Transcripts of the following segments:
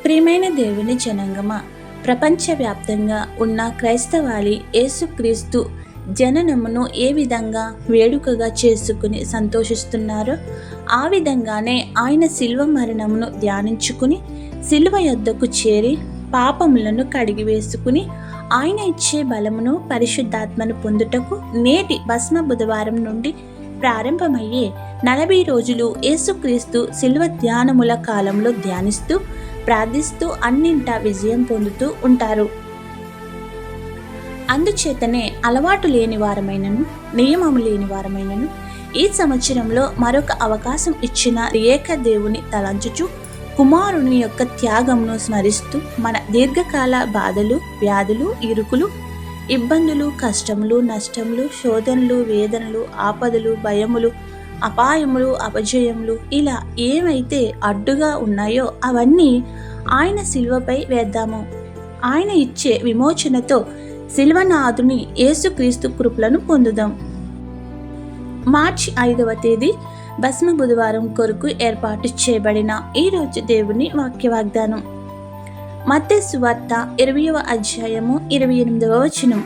ప్రియమైన దేవుని జనాంగమ ప్రపంచవ్యాప్తంగా ఉన్న క్రైస్తవాళి యేసుక్రీస్తు జననమును ఏ విధంగా వేడుకగా చేసుకుని సంతోషిస్తున్నారో ఆ విధంగానే ఆయన శిల్వ మరణమును ధ్యానించుకుని శిల్వ యొద్దకు చేరి పాపములను కడిగివేసుకుని ఆయన ఇచ్చే బలమును పరిశుద్ధాత్మను పొందుటకు నేటి భస్మ బుధవారం నుండి ప్రారంభమయ్యే నలభై రోజులు యేసుక్రీస్తు శిల్వ ధ్యానముల కాలంలో ధ్యానిస్తూ ప్రార్థిస్తూ అన్నింటా విజయం పొందుతూ ఉంటారు. అందుచేతనే అలవాటు లేని వారమైనను నియమము లేని వారమైనను ఈ సంవత్సరంలో మరొక అవకాశం ఇచ్చిన ఏక దేవుని తలంచుచు కుమారుని యొక్క త్యాగంను స్మరిస్తూ మన దీర్ఘకాల బాధలు వ్యాధులు ఇరుకులు ఇబ్బందులు కష్టములు నష్టములు శోధనలు వేదనలు ఆపదలు భయములు అపాయములు అపజయములు ఇలా ఏమైతే అడ్డుగా ఉన్నాయో అవన్నీ ఆయన శిల్వపై వేద్దాము. ఆయన ఇచ్చే విమోచనతో శిల్వనాథుని యేసుక్రీస్తు కృపలను పొందుదాం. మార్చి ఐదవ తేదీ భస్మ బుధవారం కొరకు ఏర్పాటు చేయబడిన ఈరోజు దేవుని వాక్య వాగ్దానం మత్తయి సువార్త ఇరవయవ అధ్యాయము ఇరవై ఎనిమిదవ వచనం.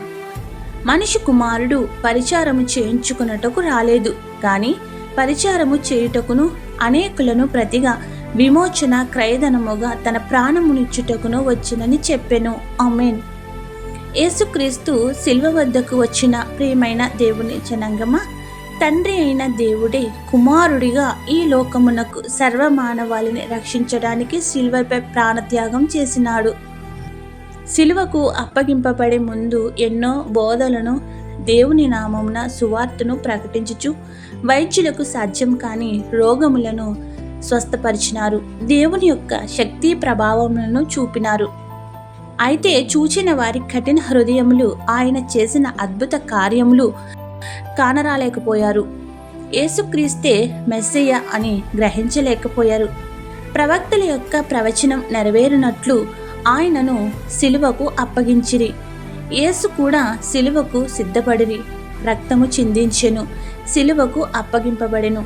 మనిషి కుమారుడు పరిచారము చేయించుకున్నటకు రాలేదు కానీ పరిచారము చేయుటకును అనేకులను ప్రతిగా విమోచన క్రయధనముగా తన ప్రాణమునిచ్చుటకును వచ్చినని చెప్పెను. అమెన్ యేసుక్రీస్తు శిల్వ వద్దకు వచ్చిన ప్రియమైన దేవుని జనంగమ తండ్రి అయిన దేవుడే కుమారుడిగా ఈ లోకమునకు సర్వమానవాళిని రక్షించడానికి శిల్వపై ప్రాణత్యాగం చేసినాడు. శిలువకు అప్పగింపబడే ముందు ఎన్నో బోధలను దేవుని నామమున సువార్తను ప్రకటించుచు వైద్యులకు సాధ్యం కాని రోగములను స్వస్థపరిచినారు. దేవుని యొక్క శక్తి ప్రభావములను చూపినారు. అయితే చూచిన వారి కఠిన హృదయములు ఆయన చేసిన అద్భుత కార్యములు కానరాలేకపోయారు. యేసుక్రీస్తే మెస్సయ్య అని గ్రహించలేకపోయారు. ప్రవక్తల యొక్క ప్రవచనం నెరవేరినట్లు ఆయనను సిలువకు అప్పగించిరి. యేసు కూడా సిలువకు సిద్ధపడిరి రక్తము చిందించెను సిలువకు అప్పగింపబడెను.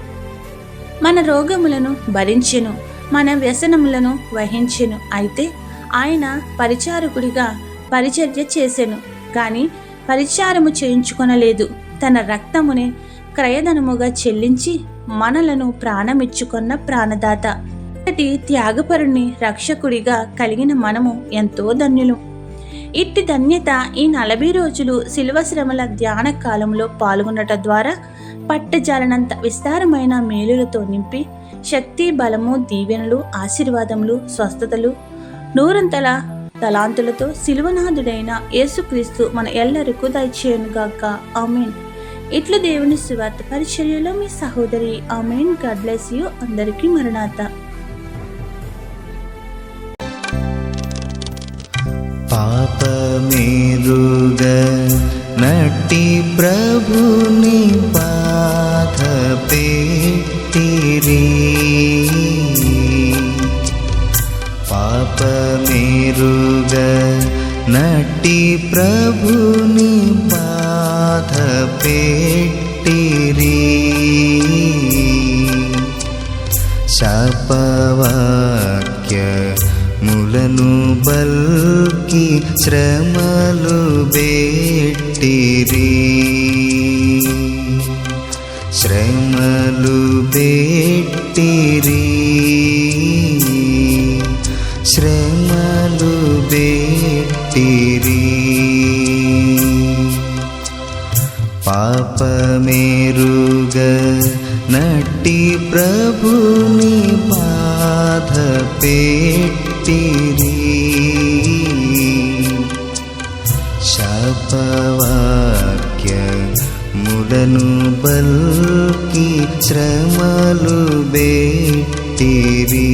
మన రోగములను భరించెను మన వ్యసనములను వహించెను. అయితే ఆయన పరిచారకుడిగా పరిచర్య చేసెను కానీ పరిచారము చేయించుకొనలేదు. తన రక్తముని క్రయధనముగా చెల్లించి మనలను ప్రాణమిచ్చుకున్న ప్రాణదాత. అంతటి రక్షకుడిగా కలిగిన మనము ఎంతో ధన్యులు. ఇట్టి ధన్యత ఈ నలభై రోజులు శిల్వశ్రమల ధ్యాన కాలంలో పాల్గొనట ద్వారా పట్టజాలనంత విస్తారమైన మేలులతో నింపి శక్తి బలము దీవెనలు ఆశీర్వాదములు స్వస్థతలు నూరంతల తలాంతులతో శిలువనాథుడైన యేసుక్రీస్తు మన ఎల్లరికూ దయచేయనుగాక. ఆమెన్. ఇట్లు దేవుని సువార్త పరిచర్యలో మీ సహోదరి ఆమెన్. God bless you. అందరికీ మరణాత. నటి ప్రభుని పాత పెట్టిరి పాపమేరుగ నటి ప్రభుని పాత పెట్టిరి శాపవాక్య ములను బల్కి శ్రమలు బెట్టిరి. శ్రమలు బెట్టిరి. శ్రమలు బెట్టిరి. పాపమేరుగ నటి ప్రభుని బాధ పెట్టిరి శాపవాక్య ములను బల్కి శ్రమలు బెట్టిరి